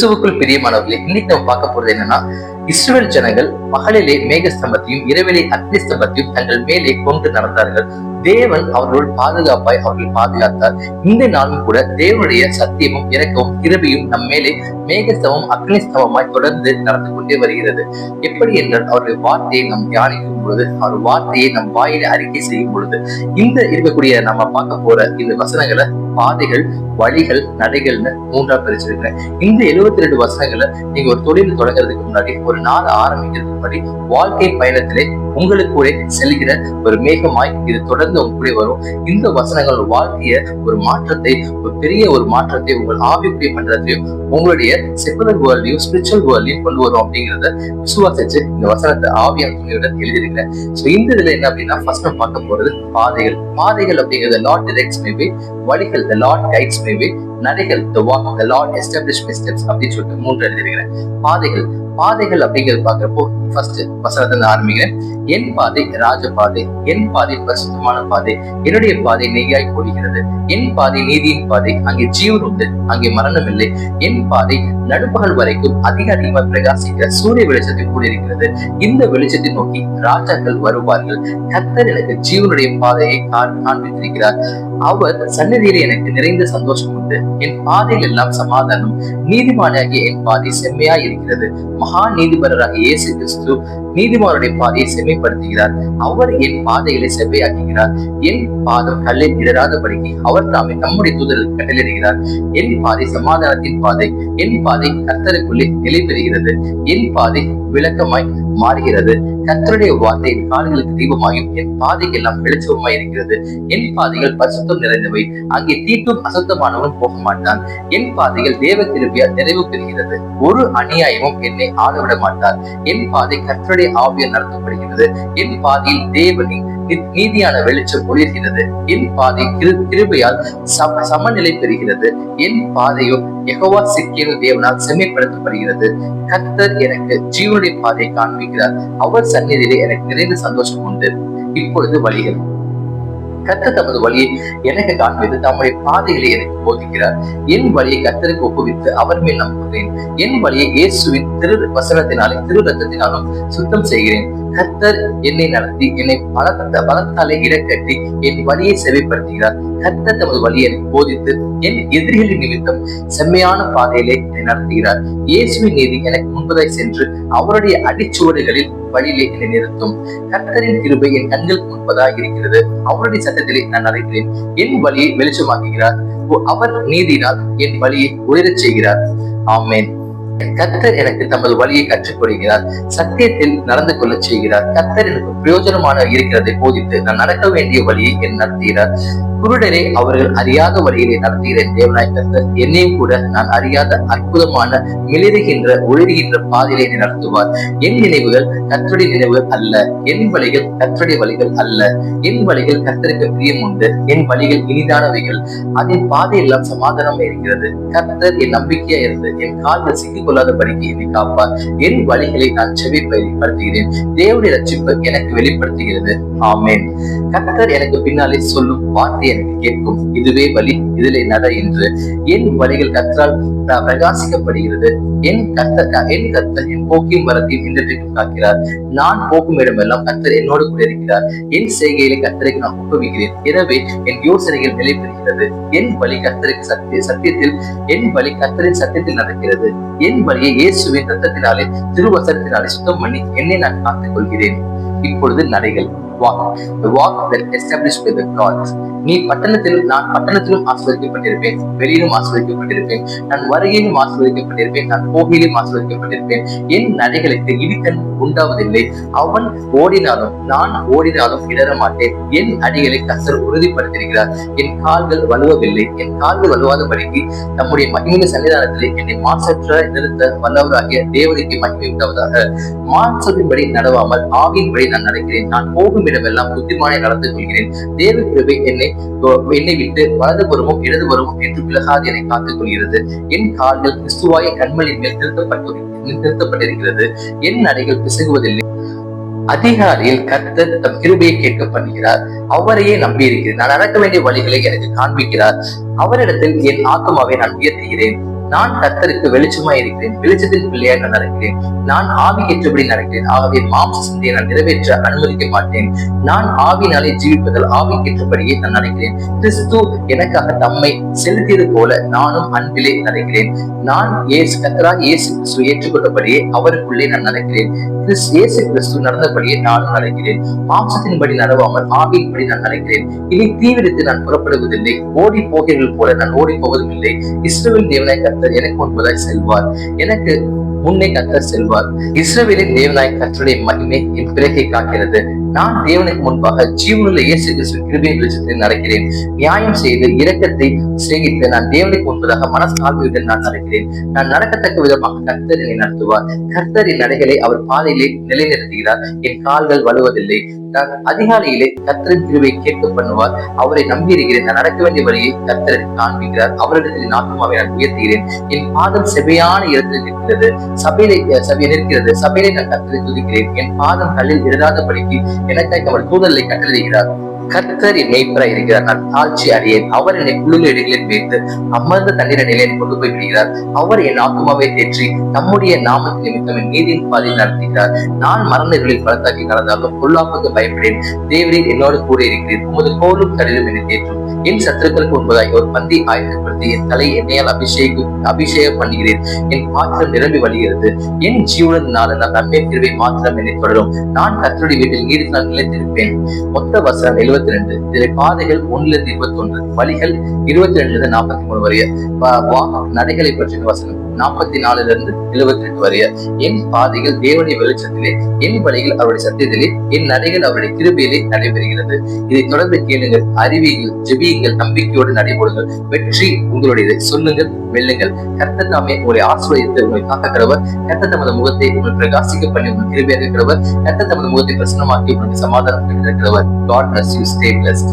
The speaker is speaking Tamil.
கிறிஸ்துவுக்குள் பிரியமானவர்களே இன்னைக்கு நம்ம பார்க்க போறது என்னன்னா இஸ்ரேல் ஜனங்கள் பகலிலே மேகஸ்தம்பத்தையும் இரவிலே அக்னி ஸ்தம்பத்தையும் தங்கள் மேலே கொண்டு நடந்தார்கள். தேவன் அவர்களோடு பாதுகாப்பாய் அவர்கள் பாதுகாத்தார். இந்த நாளும் கூட தேவனுடைய சத்தியமும் இறக்கவும் கிருபையும் நம் மேலே மேகஸ்தவம் அக்னிஸ்தவமாய் தொடர்ந்து நடந்து கொண்டே வருகிறது. எப்படி என்றால் அவருடைய வார்த்தையை நாம் தியானிக்கும் பொழுது அவர் வார்த்தையை நம் வாயில அறிக்கை செய்யும் பொழுது இந்த இருக்கக்கூடிய நம்ம பார்க்க போற இந்த வசனங்களை பாதைகள் வழிகள் நடைகள்னு மூன்றா பிரிச்சிருக்கிறேன். இந்த எழுபத்தி ரெண்டு வசனங்களை நீங்க ஒரு தொழில் தொடங்குறதுக்கு முன்னாடி ஒரு நாள் ஆரம்பிக்கிறதுக்கு முன்னாடி வாழ்க்கை பயணத்திலே உங்களுக்கு செல்கிற ஒரு மேகமாய் இது தொடர்ந்து உங்களுடைய வரும். இந்த வசனங்கள் வாழ்க்கைய ஒரு மாற்றத்தை ஒரு பெரிய ஒரு மாற்றத்தை உங்கள் ஆவிக்குரிய பண்றதையும் உங்களுடைய செகுலர் வேர்ல்டையும் ஸ்பிரிச்சுவல் வேர்ல்டையும் கொண்டு வரும் அப்படிங்கிறத விசுவாசிச்சு இந்த வசனத்தை ஆவியான துணியுடன் எழுதியிருக்கிறேன். ஸோ இந்த இதுல என்ன அப்படின்னா ஃபர்ஸ்ட் நம்ம பார்க்க போறது பாதைகள். பாதைகள் அப்படிங்கிறது லாட் டிரெக்ட்ஸ் மேபி வழிகள் the lot guides maybe நடைகள் the walk the Lord establish steps அப்படின்னு சொல்லிட்டு மூன்று எழுதியிருக்கிறேன். பாதைகள். பாதைகள் அப்படிங்கிறது பாக்குறப்போ ஃபர்ஸ்ட் வசனத்தை நான் ஆரம்பிக்கிறேன். என் பாதை ராஜ பாதை என் பாதை பரிசுத்தமான பாதை என்னுடைய பாதை நெய்யாய் போடுகிறது. என் பாதை நீதியின் பாதை அங்கே ஜீவன் உண்டு அங்கே மரணம் இல்லை. என் பாதை நடுப்பகல் வரைக்கும் அதிக அதிகமாக பிரகாசிக்கிற சூரிய வெளிச்சத்தை கூடியிருக்கிறது. இந்த வெளிச்சத்தை நோக்கி ராஜாக்கள் வருவார்கள். கத்தர் எனக்கு ஜீவனுடைய பாதையை காண்பித்திருக்கிறார். அவர் சன்னதியில எனக்கு நிறைந்த சந்தோஷம் உண்டு. என் பாதையில் எல்லாம் சமாதானம். நீதிமானாகிய என் பாதை செம்மையா இருக்கிறது. மகா நீதிபரராக இயேசு கிறிஸ்து நீதிமானுடைய பாதையை செம்மைப்படுத்துகிறார். அவர் என் பாதைகளை செவ்வையாக்குகிறார். என் பாதம் கல்லில் இடராதபடிக்கு அவர் தாமே நம்முடைய தூதருக்கு கட்டளிடுகிறார் என் பாதை சமாதானத்தின் பாதை என் பாதை கர்த்தருக்குள்ளே நிலை பெறுகிறது என் பாதை விளக்கமாய் மாறுகிறது. கத்தருடைய வார்த்தை என் கால்களுக்கு தீபமாயும் என் பாதைக்கெல்லாம் வெளிச்சமாய் இருக்கிறது. என் பாதைகள் பசுத்தம் நிறைந்தவை. அங்கே தீட்டும் அசுத்தமானவன் போக மாட்டான் என் பாதைகள் தேவ திருப்பியா நிறைவு பெறுகிறது. ஒரு அநியாயமும் என்னை ஆளவிட மாட்டார். என் பாதை கர்த்தருடைய ஆவியால் நடத்தப்படுகிறது. என் பாதையில் தேவனின் நீதியான வெளிச்சம் ஒளிர்கிறது. என் பாதை கிரு- கிருபையால் சம சமநிலை பெறுகிறது. என் பாதையோ எகவா சிக்கிய தேவனால் செம்மைப்படுத்தப்படுகிறது. கத்தர் எனக்கு ஜீவனுடைய பாதை காண்பி இருக்கிறார். அவர் சந்நிதியிலே எனக்கு நிறைந்த சந்தோஷம் உண்டு. இப்பொழுது வழிகள். கத்த தமது வழியை எனக்கு காண்பித்து தம்முடைய பாதைகளை எனக்கு போதிக்கிறார். என் வழியை கர்த்தருக்கு ஒப்புவித்து அவர் மேல் நம்புகிறேன். என் வழியை இயேசுவின் திரு வசனத்தினாலும் திரு ரத்தத்தினாலும் சுத்தம் செய்கிறேன். கர்த்தர் என்னை நடத்தி என்னை பலத்த பலத்தாலே இடக்கட்டி என் வழியை செவைப்படுத்துகிறார். கர்த்தர் தமது வழியை எனக்கு போதித்து என் எதிரிகளின் நிமித்தம் செம்மையான பாதையிலே என்னை நடத்துகிறார். இயேசுவின் நீதி எனக்கு முன்பதாய் சென்று அவருடைய அடிச்சுவடுகளில் வழியிலே என்னை நிறுத்தும். கர்த்தரின் கிருபை என் கண்களுக்கு முன்பதாக இருக்கிறது. அவருடைய சட்டத்திலே நான் நடக்கிறேன் என் வழியை வெளிச்சமாக்குகிறார். அவர் நீதினால் என் வழியை உயரச் செய்கிறார். ஆமேன். கத்தர் எனக்கு தமது வழியை கற்றுக் கொடுக்கிறார். சத்தியத்தில் நடந்து கொள்ளச் செய்கிறார். கத்தர் எனக்கு பிரயோஜனமான இருக்கிறதை போதித்து நான் நடக்க வேண்டிய வழியை என் நடத்துகிறார். குருடரே அவர்கள் அறியாத வழியிலே நடத்துகிற தேவனாய் கர்த்தர். என்னையும் கூட நான் அறியாத அற்புதமான மிளிருகின்ற ஒளிர்கின்ற பாதையிலே நடத்துவார். என் நினைவுகள் கர்த்தருடைய நினைவுகள் அல்ல. என் வழிகள் கர்த்தருடைய வழிகள் அல்ல. என் வழிகள் கத்தருக்கு பிரியம் உண்டு. என் வழிகள் இனிதானவைகள். அதன் பாதையெல்லாம் சமாதானமா இருக்கிறது. கத்தர் என் நம்பிக்கையா இருந்து என் கால்கள் சிக்கிக் கொள்ளாதபடிக்கு என்னை காப்பார். என் வழிகளை நான் செவி செவிப்படுத்துகிறேன் தேவனுடைய ரட்சிப்பு எனக்கு வெளிப்படுத்துகிறது. ஆமேன். கத்தர் எனக்கு பின்னாலே சொல்லும் வார்த்தையை எனக்கு கேட்கும். இதுவே வழி இதிலே நட என்று. என் வழிகள் கற்றால் பிரகாசிக்கப்படுகிறது. என் கர்த்தர் என் கத்தர் என் போக்கியும் வரத்தையும் இன்றைக்கும் காக்கிறார். நான் போக்கும் இடமெல்லாம் கத்தர் என்னோடு கூட இருக்கிறார். என் செய்கையிலே கர்த்தருக்கு நான் ஒப்புவிக்கிறேன். எனவே என் யோசனைகள் நிலை பெறுகிறது என் வழி கத்தருக்கு சத்திய சத்தியத்தில் என் வழி கத்தரின் சத்தியத்தில் நடக்கிறது. என் வழியை இயேசுவின் ரத்தத்தினாலே திருவசனத்தினாலே சுத்தம் பண்ணி என்னை நான் காத்துக் கொள்கிறேன் இப்பொழுது நடைகள். Walk the walk that establish by the gods. நீ பட்டணத்தில் நான் பட்டணத்திலும் ஆஸ்வதிக்கப்பட்டிருப்பேன் வெளியிலும் ஆஸ்வதிக்கப்பட்டிருப்பேன் நான் வருகையிலும் ஆஸ்வதிக்கப்பட்டிருப்பேன் நான் போகையிலும் ஆஸ்வதிக்கப்பட்டிருப்பேன் என் நடைகளுக்கு இடிக்கண் உண்டாவதில்லை. அவன் ஓடினாலும் நான் ஓடினாலும் இடர மாட்டேன் என் அடிகளை கசர் உறுதிப்படுத்திருக்கிறார் என் கால்கள் வலுவவில்லை. என் கால்கள் வலுவாதபடிக்கு தம்முடைய மகிமை சன்னிதானத்தில் என்னை மாசற்ற நிறுத்த வல்லவராகிய தேவனுக்கு மகிமை உண்டாவதாக. மாற்றத்தின்படி நடவாமல் ஆவியின்படி நான் நடக்கிறேன். நான் போகும் இடமெல்லாம் புத்திமானை நடந்து கொள்கிறேன். தேவ கிருபை என்னை என்னை விட்டு வலதுபுறமும் இடதுபுறமும் என்று விலகாது என்னை காத்துக் கொள்கிறது. என் கால்கள் கிறிஸ்துவாய கண்மலின் மேல் திருத்தப்பட்டு நிறுத்தப்பட்டிருக்கிறது என் நடைகள் பிசகுவதில்லை. அதிகாரியில் கர்த்தர் தம் கிருபையை கேட்க பண்ணுகிறார். அவரையே நம்பி இருக்கிறேன் நான் நடக்க வேண்டிய வழிகளை எனக்கு காண்பிக்கிறார். அவரிடத்தில் என் ஆத்மாவை நான் உயர்த்துகிறேன். நான் கத்தருக்கு வெளிச்சமா இருக்கிறேன் வெளிச்சத்தின் பிள்ளையாக நான் நடக்கிறேன். நான் ஆவி ஆவிக்கேற்றபடி நடக்கிறேன். ஆகவே மாம்ச சிந்தையை நான் நிறைவேற்ற அனுமதிக்க மாட்டேன். நான் ஆவினாலே ஜீவிப்பதால் ஆவிக்கேற்றபடியே நான் நடக்கிறேன். கிறிஸ்து எனக்காக தம்மை செலுத்தியது போல நானும் அன்பிலே நடக்கிறேன். நான் ஏசு கத்தராக இயேசு கிறிஸ்து ஏற்றுக்கொண்டபடியே அவருக்குள்ளே நான் நடக்கிறேன். கிறிஸ் இயேசு கிறிஸ்து நடந்தபடியே நானும் நடக்கிறேன். மாம்சத்தின்படி நடவாமல் ஆவியின்படி நான் நடக்கிறேன். இனி தீவிரத்தில் நான் புறப்படுவதில்லை. ஓடி போகிறீர்கள் போல நான் ஓடி போவதும் இல்லை இஸ்ரவேல் தேவனாய் கத்தர் எனக்கு முன்பதாய் செல்வார். எனக்கு முன்னே கத்தர் செல்வார். இஸ்ரேலின் தேவனாய் கர்த்தருடைய மகிமை என் பிறகை காக்கிறது. நான் தேவனுக்கு முன்பாக ஜீவனுள்ள இயேசு கிறிஸ்து வெளிச்சத்தில் நடக்கிறேன். நியாயம் செய்து இரக்கத்தை சேகித்து நான் தேவனுக்கு முன்பதாக மனசால்மையுடன் நான் நடக்கிறேன். நான் நடக்கத்தக்க விதமாக கர்த்தர் என்னை நடத்துவார். கர்த்தரின் நடைகளை அவர் பாதையிலே நிலைநிறுத்துகிறார். என் கால்கள் வலுவதில்லை. நான் அதிகாலையிலே கர்த்தரின் கிருவை கேட்க பண்ணுவார். அவரை நம்பி இருக்கிறேன் நான் நடக்க வேண்டிய வழியை கர்த்தர் காண்பிக்கிறார். அவரிடத்தில் ஆத்மாவை நான் உயர்த்துகிறேன். என் பாதம் செவையான இடத்தில் நிற்கிறது. சபையிலே சபையை நிற்கிறது. சபையிலே நான் கர்த்தரை துதிக்கிறேன். என் பாதம் கல்லில் இடாதபடிக்கு எனக்காக அவர் தூதலை கட்டளையிடுகிறார் கர்த்தர் என் மேய்ப்பராய் இருக்கிறார். நான் தாழ்ச்சி அறியேன். அவர் என்னை குளிர் இடைகளில் வைத்து அமர்ந்த தண்ணீர நிலையில் கொண்டு போய் விடுகிறார். அவர் என் ஆத்மாவை தேற்றி நம்முடைய நாமத்தின் நிமித்தம் என் நீதியின் பாதையில் நடத்துகிறார். நான் மரணங்களில் பலத்தாக்கி நடந்தாலும் பொல்லாப்புக்கு பயப்படேன். தேவரீர் என்னோடு கூட இருக்கிறேன் உமது கோலும் கடிதம் என்னை தேற்றும். என் சத்துருக்களுக்கு முன்பதாய் ஒரு பந்தி ஆயத்தப்படுத்தி என் தலை எண்ணெயால் அபிஷேகம் அபிஷேகம் பண்ணுகிறேன். என் பாத்திரம் நிரம்பி வழிகிறது. என் ஜீவனத்தினால நான் நன்மை கிருவை மாத்திரம் என்னை தொடரும். நான் கத்தருடைய வீட்டில் நீடித்து நான் நிலைத்திருப்பேன். மொத்த வசனம் எழுபத்தி ரெண்டு இதில் பாதைகள் ஒண்ணுல இருந்து இருபத்தி ஒன்று வழிகள் இருபத்தி ரெண்டுல இருந்து நாற்பத்தி மூணு வரைய. நடைகளை பற்றின வசனம். நாற்பத்தி நாலுல இருந்து எழுபத்தி எட்டு வரைய என் பாதைகள் தேவனுடைய வெளிச்சத்திலே என் வழிகள் அவருடைய சத்தியத்திலே என் நடைகள் அவருடைய கிருபையிலே நடைபெறுகிறது. இதை தொடர்ந்து கேளுங்கள் அறிவியுங்கள் ஜெபியுங்கள் நம்பிக்கையோடு நடைபெறுங்கள் வெற்றி உங்களுடையது. சொல்லுங்கள் வெல்லுங்கள். கர்த்த தாமே உங்களை ஆசிரியத்தை உங்களை காக்கிறவர் கர்த்த தமது முகத்தை உங்களை பிரகாசிக்க பண்ணி உங்கள் கிருபையாக இருக்கிறவர். கர்த்த தமது முகத்தை பிரசனமாக்கி உங்களுக்கு சமாதானம் இருக்கிறவர் God bless you stay blessed